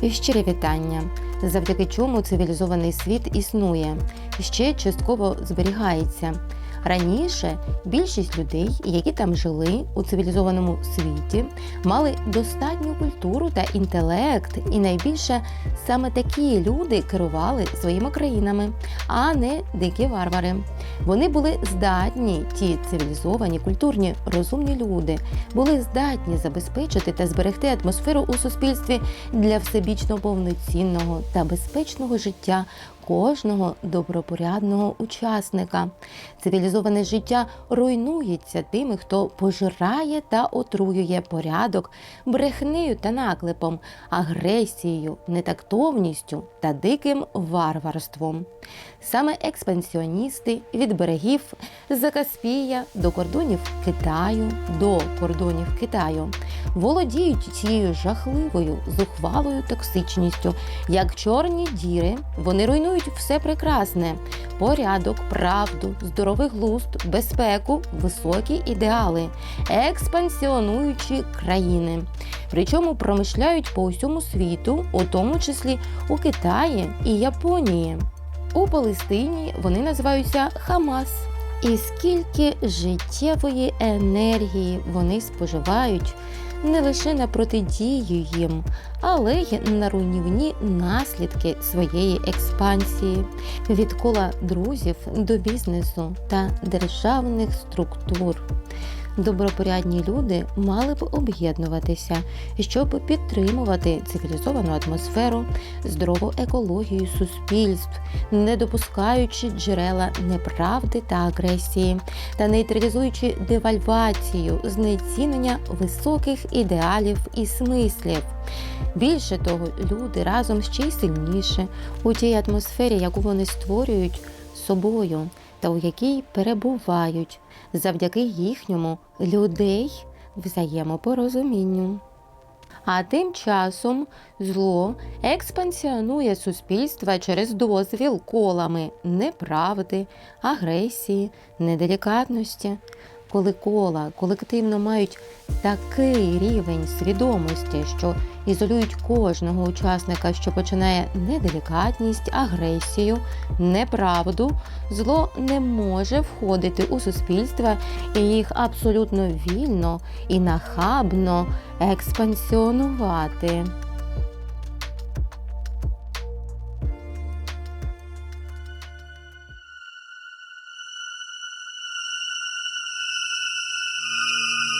І щире вітання, завдяки чому цивілізований світ існує, ще частково зберігається. Раніше більшість людей, які там жили у цивілізованому світі, мали достатню культуру та інтелект, і найбільше саме такі люди керували своїми країнами, а не дикі варвари. Вони були здатні, ті цивілізовані, культурні, розумні люди, були здатні забезпечити та зберегти атмосферу у суспільстві для всебічно повноцінного та безпечного життя кожного добропорядного учасника. Цивілізоване життя руйнується тими, хто пожирає та отруює порядок брехнею та наклепом, агресією, нетактовністю та диким варварством. Саме експансіоністи від берегів Закаспія до кордонів Китаю до кордонів Китаю володіють цією жахливою зухвалою токсичністю. Як чорні діри, вони руйнують все прекрасне: порядок, правду, здоровий глузд, безпеку, високі ідеали, експансіонуючі країни. Причому промишляють по усьому світу, у тому числі у Китаї і Японії. У Палестині вони називаються Хамас. І скільки життєвої енергії вони споживають не лише на протидію їм, але й на руйнівні наслідки своєї експансії від кола друзів до бізнесу та державних структур. Добропорядні люди мали б об'єднуватися, щоб підтримувати цивілізовану атмосферу, здорову екологію суспільств, не допускаючи джерела неправди та агресії, та нейтралізуючи девальвацію, знецінення високих ідеалів і смислів. Більше того, люди разом ще й сильніше у тій атмосфері, яку вони створюють собою та у якій перебувають завдяки їхньому людей взаємопорозумінню. А тим часом зло експансіонує суспільства через дозвіл колами неправди, агресії, неделікатності. Коли кола колективно мають такий рівень свідомості, що ізолюють кожного учасника, що починає неделікатність, агресію, неправду, зло не може входити у суспільства і їх абсолютно вільно і нахабно експансіонувати. you